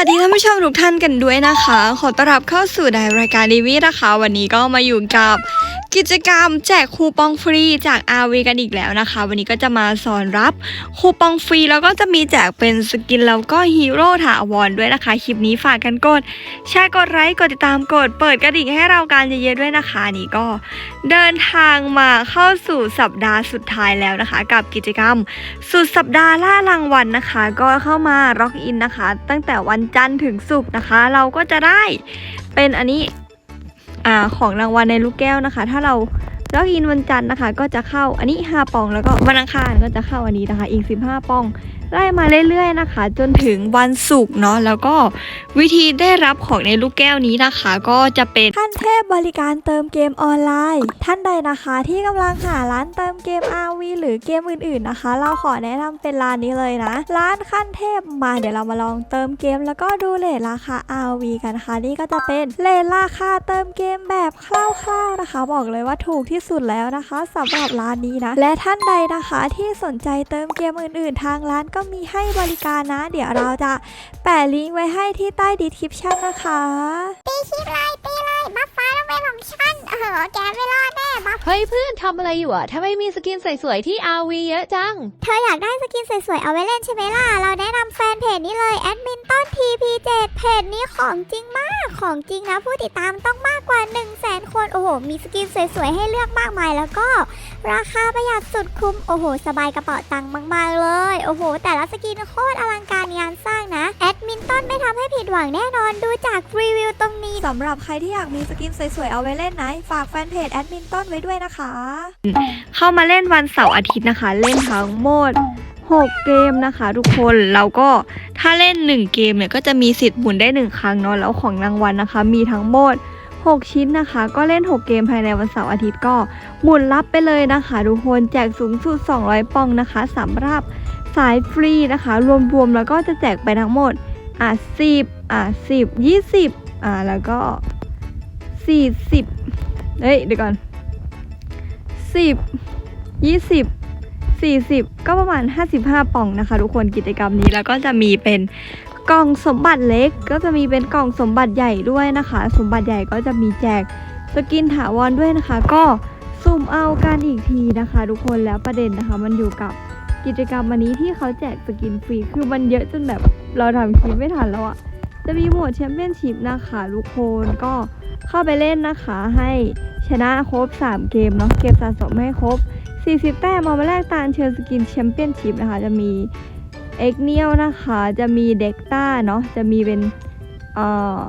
สวัสดีท่านผู้ชมทุกท่านกันด้วยนะคะ ขอต้อนรับเข้าสู่ในรายการดีวีนะคะ วันนี้ก็มาอยู่กับ กิจกรรมแจกคูปองฟรีจาก RV กันอีกแล้วนะคะ วันนี้ก็จะมาสอนรับคูปองฟรีแล้วก็จะมีแจกเป็นสกินแล้วก็ฮีโร่ถาวรด้วยนะคะ คลิปนี้ฝากกันกด แชร์กดไลค์กดติดตามกด เปิดกระดิ่งให้เราการเยอะๆด้วยนะคะนี่ก็ เดินทางมาเข้าสู่สัปดาห์สุดท้ายแล้วนะคะ กับกิจกรรม สุดสัปดาห์ล่ารางวัลนะคะ ก็เข้ามาล็อกอินนะคะ ตั้งแต่วันจันทร์ถึงศุกร์นะคะ เราก็จะได้เป็นอันนี้ อของรางวัลในลูกแก้วนะคะ ถ้าเราล็อกอินวันจันทร์นะคะ ก็จะเข้าอันนี้ 5ปอง แล้วก็วันอังคารก็จะเข้าอันนี้นะคะ อีก 15ปอง ไล่มาเรื่อยๆนะคะ จนถึงวันศุกร์เนาะแล้วก็วิธีได้รับของในลูกแก้วนี้นะคะ ก็จะเป็นขั้นเทพบริการเติมเกมออนไลน์ ท่านใดนะคะที่กำลังหาร้านเติมเกม RV หรือเกมอื่นๆนะคะ เราขอแนะนำเป็นร้านนี้เลยนะ ร้านขั้นเทพมาเดี๋ยวเรามาลองเติมเกม แล้วก็ดูเลทราคา RV กันนะคะนี่ก็จะเป็นเลทราคาเติมเกมแบบคร่าวๆนะคะ บอกเลยว่าถูกที่สุดแล้วนะคะสำหรับร้านนี้นะและท่านใดนะคะที่สนใจเติมเกมอื่น ๆ ทางร้านก็มีให้บริการนะ เดี๋ยวเราจะแปะลิงก์ไว้ให้ที่ใต้ดีคริปชั่นนะคะตีคลิปเลยตีเลยบัฟฟ้าต้องเป็นของฉันเออแกไม่รอดแน่บัฟเฮ้ยเพื่อนทำอะไรอยู่อะทำไมมีสกินสวยๆที่ RV เยอะจัง เธออยากได้สกินสวยๆเอาไว้เล่นใช่ไหมล่ะ เราแนะนำแฟนเพจนี้เลยแอดมินต้น TP7 เพจนี้ของจริงมาก ของจริงนะผู้ติดตามต้องมากกว่า 1 0 0 0 0แสนคน โอ้โห มีสกินสวยๆให้เลือกมากมายแล้วก็ ราคาประหยัดสุดคุ้ม โอ้โห สบายกระเป๋าตังค์มาก ๆ เลย โอ้โห แต่ละสกินโคตรอลังการงานสร้างนะ แอดมินต้นไม่ทำให้ผิดหวังแน่นอนดูจากรีวิวตรงนี้สำหรับใครที่อยากมีสกินสวยๆ เอาไว้เล่นนะ ฝากแฟนเพจแอดมินต้นไว้ด้วยนะคะ เข้ามาเล่นวันเสาร์อาทิตย์นะคะ เล่นทั้งหมด6 เกมนะคะ ทุกคนแล้วก็ถ้าเล่น 1 เกมเนี่ยก็จะมีสิทธิ์หมุนได้ 1 ครั้งเนาะแล้วของรางวัลนะคะ มีทั้งหมด 6 ชิ้นนะคะ ก็เล่น 6 เกมภายในวันเสาร์อาทิตย์ก็หมุนรับไปเลยนะคะ ทุกคนแจกสูงสุด 200ปองนะคะสำหรับสายฟรีนะคะ รวมๆแล้วก็จะแจกไปทั้งหมดอะ10อะ10 20อะแล้วก็ 40เฮ้ยเดี๋ยวก่อน 10 20 40 ก็ประมาณ 55 ป่องนะคะ ทุกคนกิจกรรมนี้แล้วก็จะมีเป็น กล่องสมบัติเล็กก็จะมีเป็นกล่องสมบัติใหญ่ด้วยนะคะ สมบัติใหญ่ก็จะมีแจกสกินถาวรด้วยนะคะ ก็สุ่มเอากันอีกทีนะคะ ทุกคนแล้วประเด็นนะคะ มันอยู่กับกิจกรรมวันนี้ที่เขาแจกสกินฟรีคือมันเยอะจนแบบเราทำคลิปไม่ทันแล้วอะจะมีโหมดแชมเปี้ยนชิพนะคะทุกคนก็เข้าไปเล่นนะคะให้ชนะครบ 3 เกมเนาะเก็บสะสมให้ครบ 40 แต้มมาแลกตาอัญเชิญสกินแชมเปี้ยนชิพนะคะ จะมี เอ็กเนียลนะคะจะมีเด็กต้าเนาะจะมีเป็นเอ่อ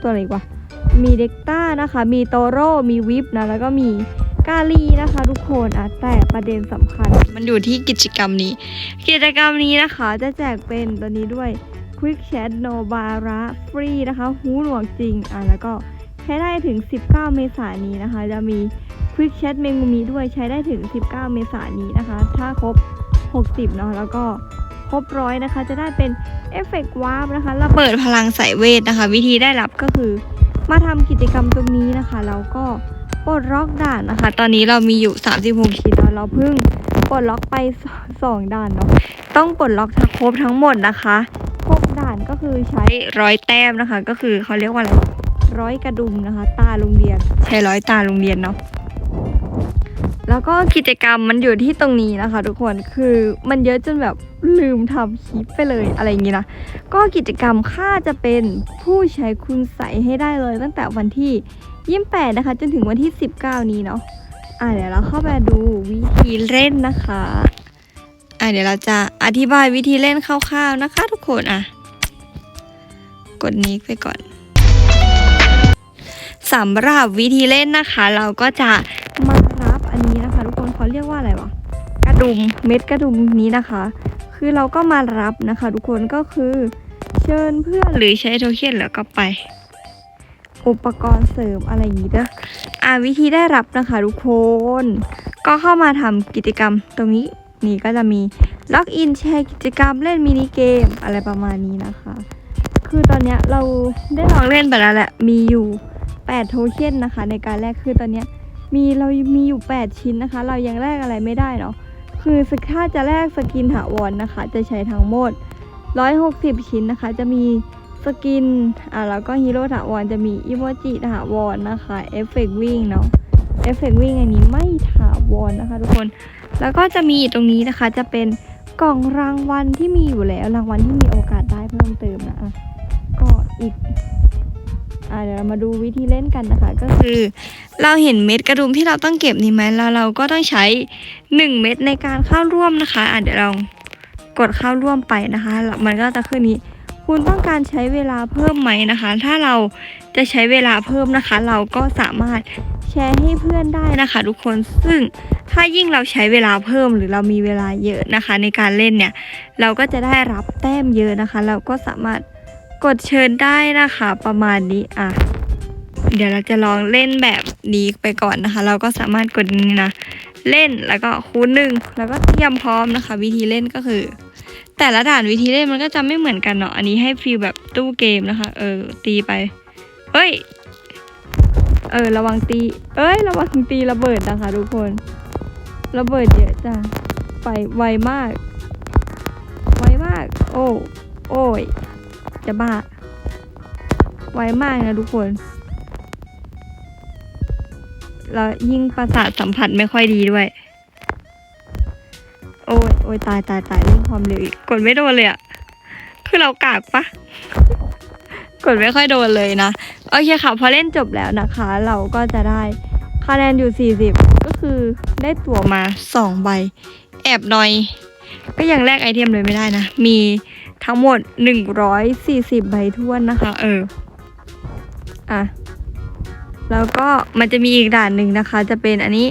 ตัวอะไรวะมีเด็กต้านะคะ มีโตโร่มีวิปนะแล้วก็มีกาลีนะคะทุกคนอะแต่ประเด็นสำคัญ มันอยู่ที่กิจกรรมนี้ กิจกรรมนี้นะคะจะแจกเป็นตัวนี้ด้วย Quick Chat No Bara ฟรีนะคะหูหนวกจริงอะแล้วก็ใช้ได้ถึง 19 เมษายนนี้นะคะ จะมี Quick Chat เมงูมีด้วยใช้ได้ถึง 19 เมษายนนี้นะคะ ถ้าครบ 60 เนาะแล้วก็ ครบร้อยนะคะ จะได้เป็นเอฟเฟกต์วาร์ปนะคะระเบิดพลังสายเวทนะคะ วิธีได้รับก็คือมาทำกิจกรรมตรงนี้นะคะแล้วก็ปลดล็อกด่านนะคะ ตอนนี้เรามีอยู่ 36ชิ้นแล้วเราเพิ่งปลดล็อกไป2ด่านเนาะต้องปลดล็อกทั้งครบทั้งหมดนะคะ6ด่านก็คือใช้ร้อยแต้มนะคะ ก็คือเขาเรียกว่าอะไรร้อยกระดุมนะคะ ตาโรงเรียน ใช้ร้อยตาโรงเรียนเนาะ แล้วก็กิจกรรมมันอยู่ที่ตรงนี้นะคะ ทุกคนคือมันเยอะจนแบบลืมทำคลิปไปเลยอะไรอย่างนี้นะก็กิจกรรมค่าจะเป็นผู้ใช้คุณใสให้ได้เลย ตั้งแต่วันที่ยี่แปดนะคะ จนถึงวันที่ 19 นี้เนาะอะเดี๋ยวเราเข้าไปดูวิธีเล่นนะคะอะเดี๋ยวเราจะอธิบายวิธีเล่นคร่าวๆนะคะ ทุกคนอะกดนี้ไปก่อนสำหรับวิธีเล่นนะคะ เราก็จะมารับอันนี้นะ ดุมเม็ดกระดุมนี้นะคะ คือเราก็มารับนะคะ ทุกคนก็คือเชิญเพื่อนหรือใช้โทเค็นแล้วก็ไป อุปกรณ์เสริมอะไรอย่างนี้เด้ออ่าวิธีได้รับนะคะทุกคน ก็เข้ามาทำกิจกรรมตรงนี้นี่ก็จะมีล็อกอินแชร์กิจกรรมเล่นมินิเกมอะไรประมาณนี้นะคะ คือตอนเนี้ยเราได้ลองเล่นไปแล้วแหละมีอยู่8โทเค็นนะคะ ในการแลกคือตอนเนี้ยมีเรามีอยู่ 8 ชิ้นนะคะ เรายังแลกอะไรไม่ได้เนาะ คือสถ้าจะแลกสกินถาวรนะคะ จะใช้ทั้งหมด 160 ชิ้นนะคะ จะมีสกินอ่าแล้วก็ฮีโร่ถาวรจะมีอีโมจิถาวรนะคะเอฟเฟกวิ่งเนาะเอฟเฟกวิ่งอันนี้ไม่ถาวรนะคะทุกคน แล้วก็จะมีตรงนี้นะคะจะเป็นกล่องรางวัลที่มีอยู่แล้วรางวัลที่มีโอกาสได้เพิ่มเติมนะอะก็อีกอ่าเดี๋ยวเรามาดูวิธีเล่นกันนะคะ ก็คือ เราเห็นเม็ดกระดุมที่เราต้องเก็บนี่ไหมแล้วเราก็ต้องใช้ 1 เม็ดในการเข้าร่วมนะคะอะเดี๋ยวเรากดเข้าร่วมไปนะคะแล้วมันก็จะขึ้นนี้ คุณต้องการใช้เวลาเพิ่มไหมนะคะ ถ้าเราจะใช้เวลาเพิ่มนะคะ เราก็สามารถแชร์ให้เพื่อนได้นะคะ ทุกคนซึ่งถ้ายิ่งเราใช้เวลาเพิ่มหรือเรามีเวลาเยอะนะคะ ในการเล่นเนี่ย เราก็จะได้รับแต้มเยอะนะคะ เราก็สามารถกดเชิญได้นะคะประมาณนี้อะ เดี๋ยวเราจะลองเล่นแบบนี้ไปก่อนนะคะ เราก็สามารถกดนี้นะ เล่นแล้วก็คูณหนึ่งแล้วก็เตรียมพร้อมนะคะ วิธีเล่นก็คือ แต่ละด่านวิธีเล่นมันก็จะไม่เหมือนกันเนาะอันนี้ให้ฟีลแบบตู้เกมนะคะ เออ ตีไปเฮ้ย เออ ระวังตี เอ้ย ระวังตีระเบิดนะคะทุกคน ระเบิดเยอะจ้ะไปไวมาก ไวมาก โอ้ โอ้ย จะบ้า ไวมากนะทุกคน แล้วยิ่งประสาทสัมผัสไม่ค่อยดีด้วย โอ้ยโอ้ยตายตายตายเร่งความเร็วอีกกดไม่โดนเลยอะคือเรากากปะกดไม่ค่อยโดนเลยนะ โอเคค่ะ พอเล่นจบแล้วนะคะ เราก็จะได้คะแนนอยู่ 40 ก็คือได้ตั๋วมา 2 ใบ แอบหน่อย ก็ยังแลกไอเทมเลยไม่ได้นะ มีทั้งหมด 140 ใบท้วนนะคะ เออ อะ แล้วก็มันจะมีอีกด่านหนึ่งนะคะ จะเป็นอันนี้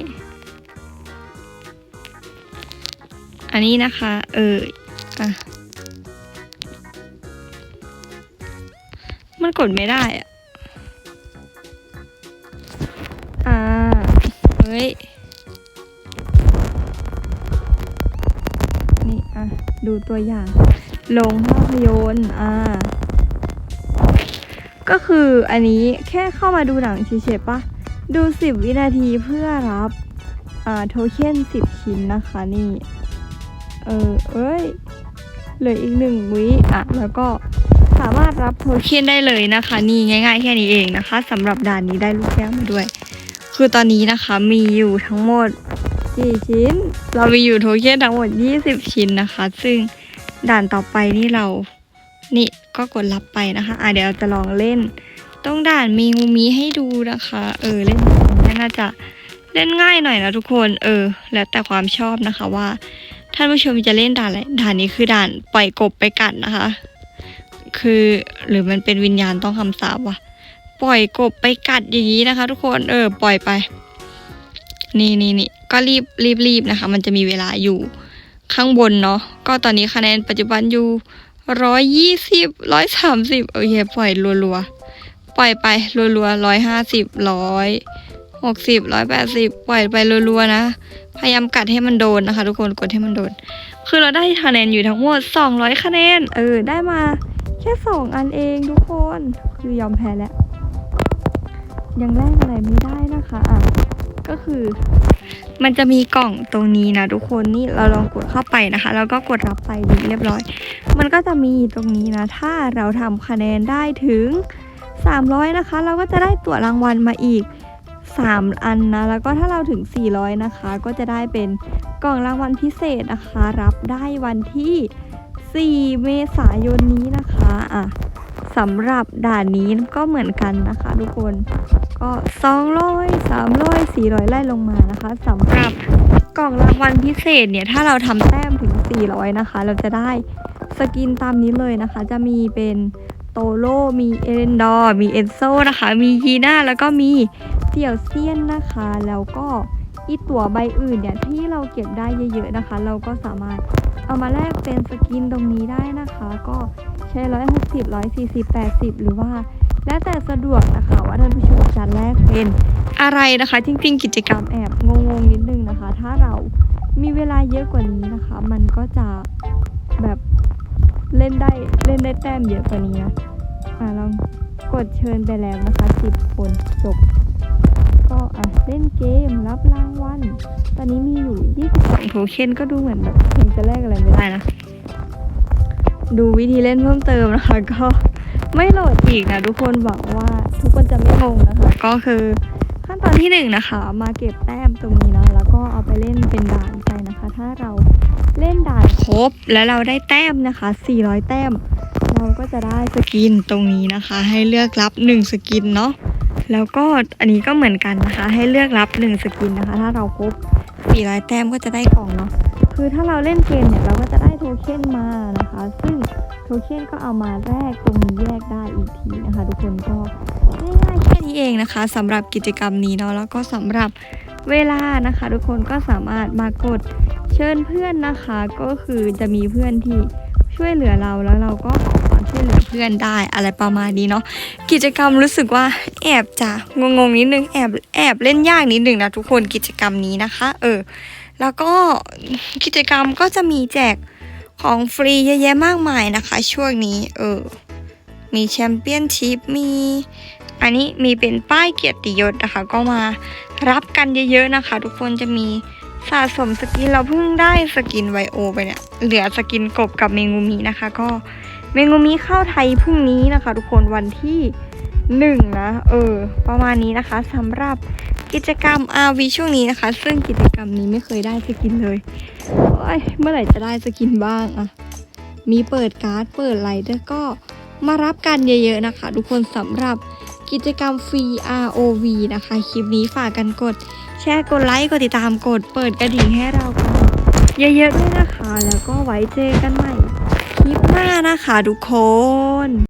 อันนี้นะคะ เอออะมันกดไม่ได้อะอ่าเฮ้ย นี่อะ ดูตัวอย่าง ลงภาพยนตร์อ่า ก็คืออันนี้แค่เข้ามาดูหนังเฉยๆปะดู 10 วินาทีเพื่อรับอ่าโทเค็น10 ชิ้นนะคะนี่ เออเอ้ยเหลืออีกหนึ่งวิอะแล้วก็สามารถรับโทเค็นได้เลยนะคะ นี่ง่าย ๆ แค่นี้เองนะคะสำหรับด่านนี้ได้ลูกแก้วมาด้วย คือตอนนี้นะคะมีอยู่ทั้งหมดกี่ชิ้น เรามีอยู่โทเค็นทั้งหมด 20 ชิ้นนะคะ ซึ่งด่านต่อไปนี่เรา นี่ก็กดรับไปนะคะ อะเดี๋ยวจะลองเล่น ตรงด่านมีงูมีให้ดูนะคะ เออเล่นแบบนี้น่าจะเล่นง่ายหน่อยนะทุกคน เออ แล้วแต่ความชอบนะคะว่าท่านผู้ชมจะเล่นด่านอะไรด่านนี้คือด่านปล่อยกบไปกัดนะคะ คือหรือมันเป็นวิญญาณต้องคำสาปวะปล่อยกบไปกัดอย่างนี้นะคะ ทุกคนเออ ปล่อยไป นี่นี่นี่ก็รีบรีบรีบนะคะ มันจะมีเวลาอยู่ข้างบนเนาะก็ตอนนี้คะแนนปัจจุบันอยู่ ร้อยยี่สิบร้อยสามสิบโอเคปล่อยรัวๆ ปล่อยไปรัวๆร้อยห้าสิบร้อยหกสิบร้อยแปดสิบปล่อยไปรัวๆนะ พยายามกัดให้มันโดนนะคะ ทุกคนกดให้มันโดน คือเราได้คะแนนอยู่ทั้งหมด200คะแนน เออ ได้มาแค่2อันเองทุกคน คือยอมแพ้แล้ว ยังแลกอะไรไม่ได้นะคะอะ ก็คือ มันจะมีกล่องตรงนี้นะทุกคนนี่เราลองกดเข้าไปนะคะ แล้วก็กดรับไปดีเรียบร้อย มันก็จะมีตรงนี้นะ ถ้าเราทำคะแนนได้ถึง 300 นะคะ เราก็จะได้ตั๋วรางวัลมาอีก 3 อันนะ แล้วก็ถ้าเราถึง 400 นะคะ ก็จะได้เป็นกล่องรางวัลพิเศษนะคะ รับได้วันที่ 4 เมษายนนี้นะคะอะสำหรับด่านนี้ก็เหมือนกันนะคะทุกคน ก็200 300 400ไล่ลงมานะคะสำหรับกล่องรางวัลพิเศษเนี่ยถ้าเราทำแต้มถึง 400 นะคะ เราจะได้สกินตามนี้เลยนะคะ จะมีเป็นโตโร่มีเอเรนดอร์มีเอนโซนะคะ มียีน่าแล้วก็มีเสี่ยวเซียนนะคะ แล้วก็อีตั๋วใบอื่นเนี่ยที่เราเก็บได้เยอะๆนะคะ เราก็สามารถเอามาแลกเป็นสกินตรงนี้ได้นะคะ ก็ใช้ร้อยหกสิบร้อยสี่สิบแปดสิบหรือว่า แล้วแต่สะดวกนะคะว่าท่านผู้ชมจะแลกเป็นอะไรนะคะจริงๆกิจกรรมแอบงงๆนิดนึงนะคะ ถ้าเรามีเวลาเยอะกว่านี้นะคะ มันก็จะแบบเล่นได้เล่นได้แต้มเยอะกว่านี้นะอะลองกดเชิญไปแล้วนะคะ10คนจบ ก็อะเล่นเกมรับรางวัลตอนนี้มีอยู่22โทเค็นก็ดูเหมือนแบบเพลงจะแลกอะไรไม่ได้นะ ดูวิธีเล่นเพิ่มเติมนะคะก็ ไม่โหลดอีกนะทุกคนหวังว่าทุกคนจะไม่งงนะคะ ก็คือขั้นตอนที่หนึ่งนะคะ มาเก็บแต้มตรงนี้นะแล้วก็เอาไปเล่นเป็นด่านไปนะคะ ถ้าเราเล่นด่านครบแล้วเราได้แต้มนะคะ 400 แต้ม เราก็จะได้สกินตรงนี้นะคะ ให้เลือกรับ 1 สกินเนาะแล้วก็อันนี้ก็เหมือนกันนะคะ ให้เลือกรับ 1 สกินนะคะ ถ้าเราครบ400 แต้มก็จะได้กล่องเนาะคือถ้าเราเล่นเกมเนี่ยเราก็จะได้โทเค็นมานะคะ ซึ่ง โทเค็นก็เอามาแลกตรงนี้แยกได้อีกทีนะคะ ทุกคนก็ง่ายๆแค่นี้เองนะคะสำหรับกิจกรรมนี้เนาะแล้วก็สำหรับเวลานะคะ ทุกคนก็สามารถมากดเชิญเพื่อนนะคะ ก็คือจะมีเพื่อนที่ช่วยเหลือเราแล้วเราก็ขอความช่วยเหลือเพื่อนได้อะไรประมาณนี้เนาะกิจกรรมรู้สึกว่าแอบจะงงๆนิดนึงแอบแอบเล่นยากนิดนึงนะทุกคนกิจกรรมนี้นะคะ เออ แล้วก็กิจกรรมก็จะมีแจก ของฟรีเยอะแยะมากมายนะคะ ช่วงนี้เออ มีแชมเปี้ยนชิพมี อันนี้มีเป็นป้ายเกียรติยศนะคะ ก็มารับกันเยอะๆนะคะ ทุกคนจะมีสะสมสกินเราเพิ่งได้สกินไวโอไปเนี่ย เหลือสกินกบกับเมงูมีนะคะ ก็เมงูมีเข้าไทยพรุ่งนี้นะคะ ทุกคนวันที่หนึ่งนะเออ ประมาณนี้นะคะสำหรับกิจกรรม RV ช่วงนี้นะคะ ซึ่งกิจกรรมนี้ไม่เคยได้สกินเลย ยเมื่อไหร่จะได้สกินบ้างอะมีเปิดการ์ดเปิดไลท์ด้วยก็มารับกันเยอะๆนะคะ ทุกคนสำหรับกิจกรรมฟรี ROV นะคะ คลิปนี้ฝากกันกด แชร์กดไลค์กดติดตามกด เปิดกระดิ่งให้เรากันเยอะๆด้วยนะคะ แล้วก็ไว้เจอกันใหม่ คลิปหน้านะคะทุกคน